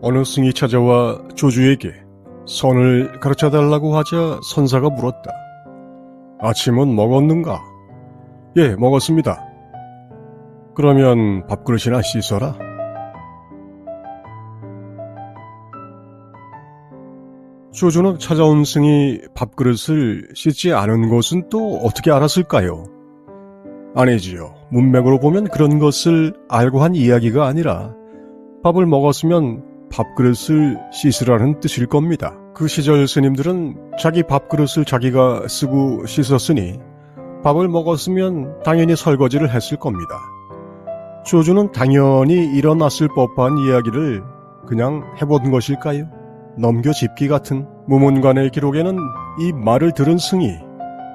어느 승이 찾아와 조주에게 선을 가르쳐 달라고 하자 선사가 물었다. 아침은 먹었는가? 예, 먹었습니다. 그러면 밥그릇이나 씻어라. 조주는 찾아온 승이 밥그릇을 씻지 않은 것은 또 어떻게 알았을까요? 아니지요. 문맥으로 보면 그런 것을 알고 한 이야기가 아니라 밥을 먹었으면 밥그릇을 씻으라는 뜻일 겁니다. 그 시절 스님들은 자기 밥그릇을 자기가 쓰고 씻었으니 밥을 먹었으면 당연히 설거지를 했을 겁니다. 조주는 당연히 일어났을 법한 이야기를 그냥 해본 것일까요? 넘겨짚기 같은 무문관의 기록에는 이 말을 들은 승이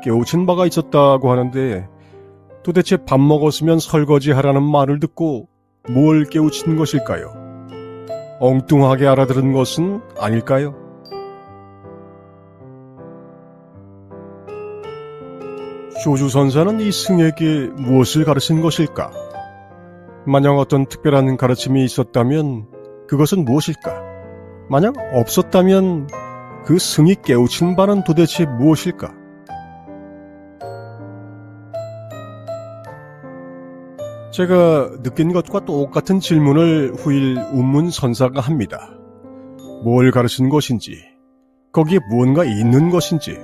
깨우친 바가 있었다고 하는데 도대체 밥 먹었으면 설거지 하라는 말을 듣고 뭘 깨우친 것일까요? 엉뚱하게 알아들은 것은 아닐까요? 조주 선사는 이 승에게 무엇을 가르친 것일까? 만약 어떤 특별한 가르침이 있었다면 그것은 무엇일까? 만약 없었다면 그 승이 깨우친 바는 도대체 무엇일까? 제가 느낀 것과 똑같은 질문을 후일 운문 선사가 합니다. 뭘 가르친 것인지, 거기에 무언가 있는 것인지,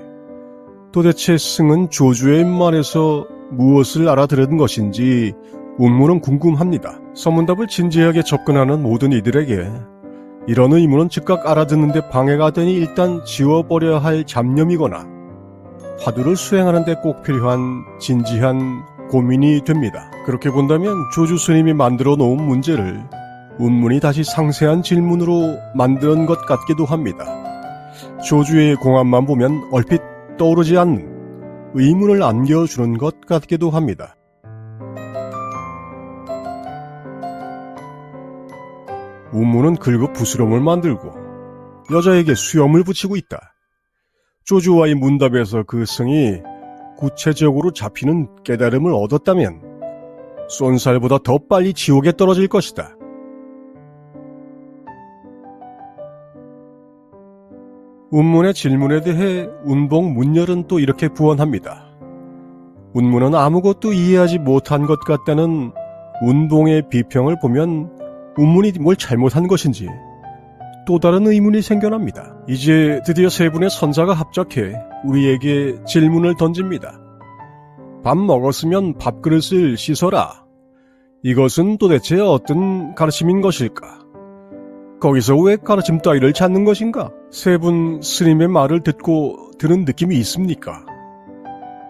도대체 승은 조주의 말에서 무엇을 알아들은 것인지 운문은 궁금합니다. 서문답을 진지하게 접근하는 모든 이들에게 이런 의문은 즉각 알아듣는데 방해가 되니 일단 지워버려야 할 잡념이거나 화두를 수행하는데 꼭 필요한 진지한 고민이 됩니다. 그렇게 본다면 조주 스님이 만들어 놓은 문제를 운문이 다시 상세한 질문으로 만든 것 같기도 합니다. 조주의 공안만 보면 얼핏 떠오르지 않는 의문을 안겨주는 것 같기도 합니다. 운문은 긁어 부스럼을 만들고 여자에게 수염을 붙이고 있다. 조주와의 문답에서 그 승이 구체적으로 잡히는 깨달음을 얻었다면 쏜살보다 더 빨리 지옥에 떨어질 것이다. 운문의 질문에 대해 운봉 문열은 또 이렇게 부언합니다. 운문은 아무것도 이해하지 못한 것 같다는 운봉의 비평을 보면 운문이 뭘 잘못한 것인지 또 다른 의문이 생겨납니다. 이제 드디어 세 분의 선사가 합작해 우리에게 질문을 던집니다. 밥 먹었으면 밥그릇을 씻어라. 이것은 도대체 어떤 가르침인 것일까? 거기서 왜 가르침 따위를 찾는 것인가? 세 분 스님의 말을 듣고 드는 느낌이 있습니까?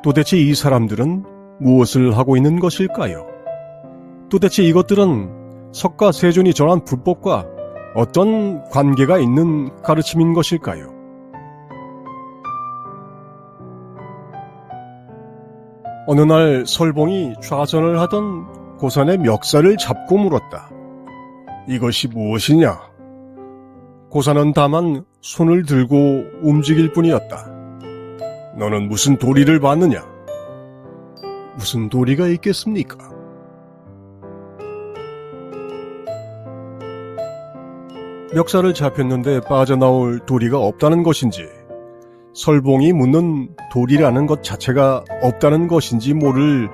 도대체 이 사람들은 무엇을 하고 있는 것일까요? 도대체 이것들은 석가 세존이 전한 불법과 어떤 관계가 있는 가르침인 것일까요? 어느 날 설봉이 좌전을 하던 고산의 멱살을 잡고 물었다. 이것이 무엇이냐? 고산은 다만 손을 들고 움직일 뿐이었다. 너는 무슨 도리를 받느냐? 무슨 도리가 있겠습니까? 멱살을 잡혔는데 빠져나올 도리가 없다는 것인지, 설봉이 묻는 도리라는 것 자체가 없다는 것인지 모를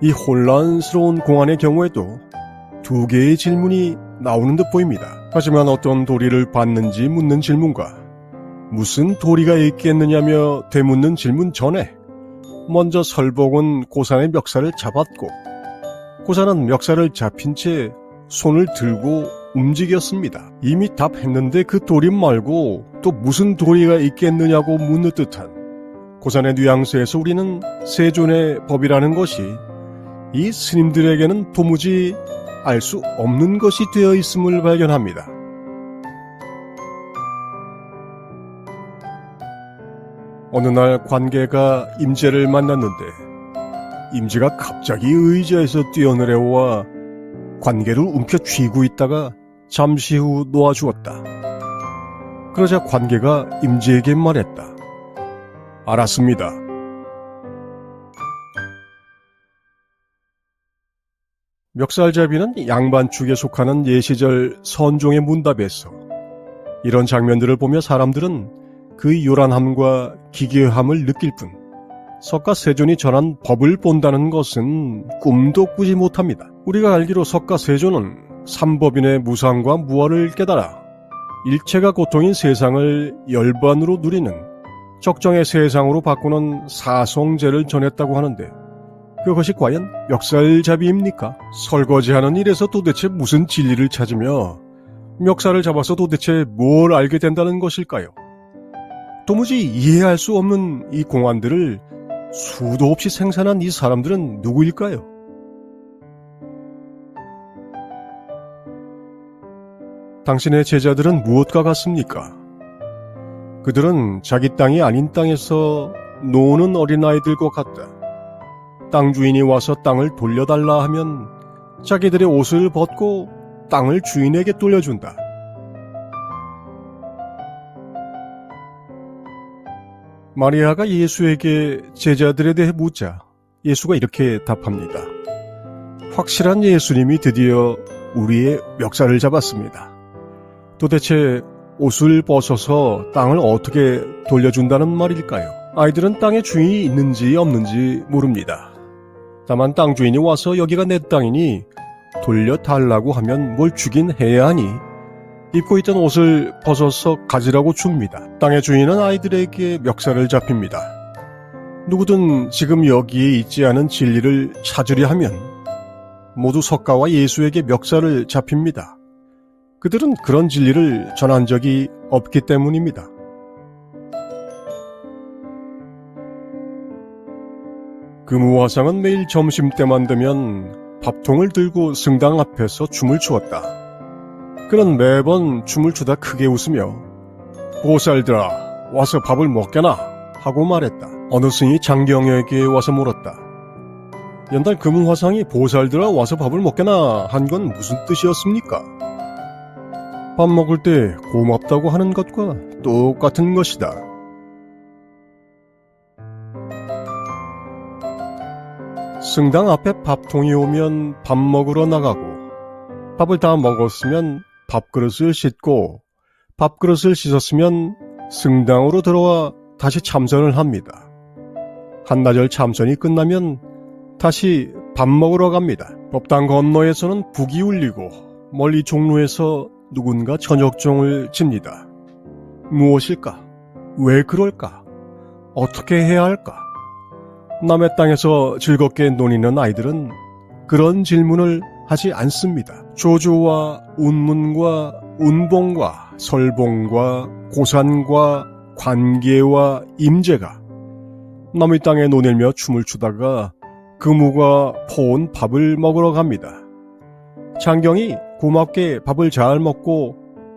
이 혼란스러운 공안의 경우에도 두 개의 질문이 나오는 듯 보입니다. 하지만 어떤 도리를 받는지 묻는 질문과 무슨 도리가 있겠느냐며 되묻는 질문 전에 먼저 설봉은 고산의 멱살을 잡았고 고산은 멱살을 잡힌 채 손을 들고 움직였습니다. 이미 답했는데 그 도리 말고 또 무슨 도리가 있겠느냐고 묻는 듯한 고산의 뉘앙스에서 우리는 세존의 법이라는 것이 이 스님들에게는 도무지 알 수 없는 것이 되어 있음을 발견합니다. 어느 날 관계가 임재를 만났는데 임재가 갑자기 의자에서 뛰어내려와 관계를 움켜쥐고 있다가 잠시 후 놓아주었다. 그러자 관계가 임재에게 말했다. 알았습니다. 멱살잡이는 양반축에 속하는 예시절 선종의 문답에서 이런 장면들을 보며 사람들은 그 요란함과 기괴함을 느낄 뿐 석가 세존이 전한 법을 본다는 것은 꿈도 꾸지 못합니다. 우리가 알기로 석가 세존은 삼법인의 무상과 무아를 깨달아 일체가 고통인 세상을 열반으로 누리는 적정의 세상으로 바꾸는 사성제를 전했다고 하는데 그것이 과연 멱살잡이입니까? 설거지하는 일에서 도대체 무슨 진리를 찾으며 멱살을 잡아서 도대체 뭘 알게 된다는 것일까요? 도무지 이해할 수 없는 이 공안들을 수도 없이 생산한 이 사람들은 누구일까요? 당신의 제자들은 무엇과 같습니까? 그들은 자기 땅이 아닌 땅에서 노는 어린아이들과 같다. 땅 주인이 와서 땅을 돌려달라 하면 자기들의 옷을 벗고 땅을 주인에게 돌려준다. 마리아가 예수에게 제자들에 대해 묻자 예수가 이렇게 답합니다. 확실한 예수님이 드디어 우리의 멱살을 잡았습니다. 도대체 옷을 벗어서 땅을 어떻게 돌려준다는 말일까요? 아이들은 땅에 주인이 있는지 없는지 모릅니다. 다만 땅 주인이 와서 여기가 내 땅이니 돌려달라고 하면 뭘 주긴 해야 하니 입고 있던 옷을 벗어서 가지라고 줍니다. 땅의 주인은 아이들에게 멱살을 잡힙니다. 누구든 지금 여기에 있지 않은 진리를 찾으려 하면 모두 석가와 예수에게 멱살을 잡힙니다. 그들은 그런 진리를 전한 적이 없기 때문입니다. 금우화상은 매일 점심때만 되면 밥통을 들고 승당 앞에서 춤을 추었다. 그는 매번 춤을 추다 크게 웃으며 보살들아 와서 밥을 먹게나 하고 말했다. 어느 스님이 장경에게 와서 물었다. 연달 금은화상이 보살들아 와서 밥을 먹게나 한 건 무슨 뜻이었습니까? 밥 먹을 때 고맙다고 하는 것과 똑같은 것이다. 승당 앞에 밥통이 오면 밥 먹으러 나가고 밥을 다 먹었으면 밥그릇을 씻고 밥그릇을 씻었으면 승당으로 들어와 다시 참선을 합니다. 한나절 참선이 끝나면 다시 밥 먹으러 갑니다. 법당 건너에서는 북이 울리고 멀리 종로에서 누군가 저녁종을 칩니다. 무엇일까? 왜 그럴까? 어떻게 해야 할까? 남의 땅에서 즐겁게 노니는 아이들은 그런 질문을 하지 않습니다. 조주와 운문과 운봉과 설봉과 고산과 관계와 임재가 남의 땅에 노늘며 춤을 추다가 금우가 퍼온 밥을 먹으러 갑니다. 장경이 고맙게 밥을 잘 먹고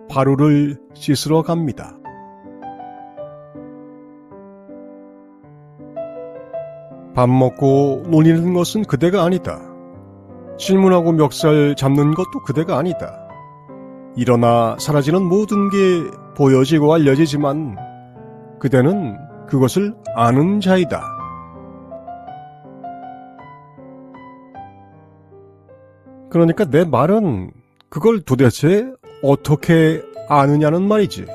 바루를 씻으러 갑니다. 밥 먹고 놀리는 것은 그대가 아니다. 질문하고 멱살 잡는 것도 그대가 아니다. 일어나 사라지는 모든 게 보여지고 알려지지만 그대는 그것을 아는 자이다. 그러니까 내 말은 그걸 도대체 어떻게 아느냐는 말이지.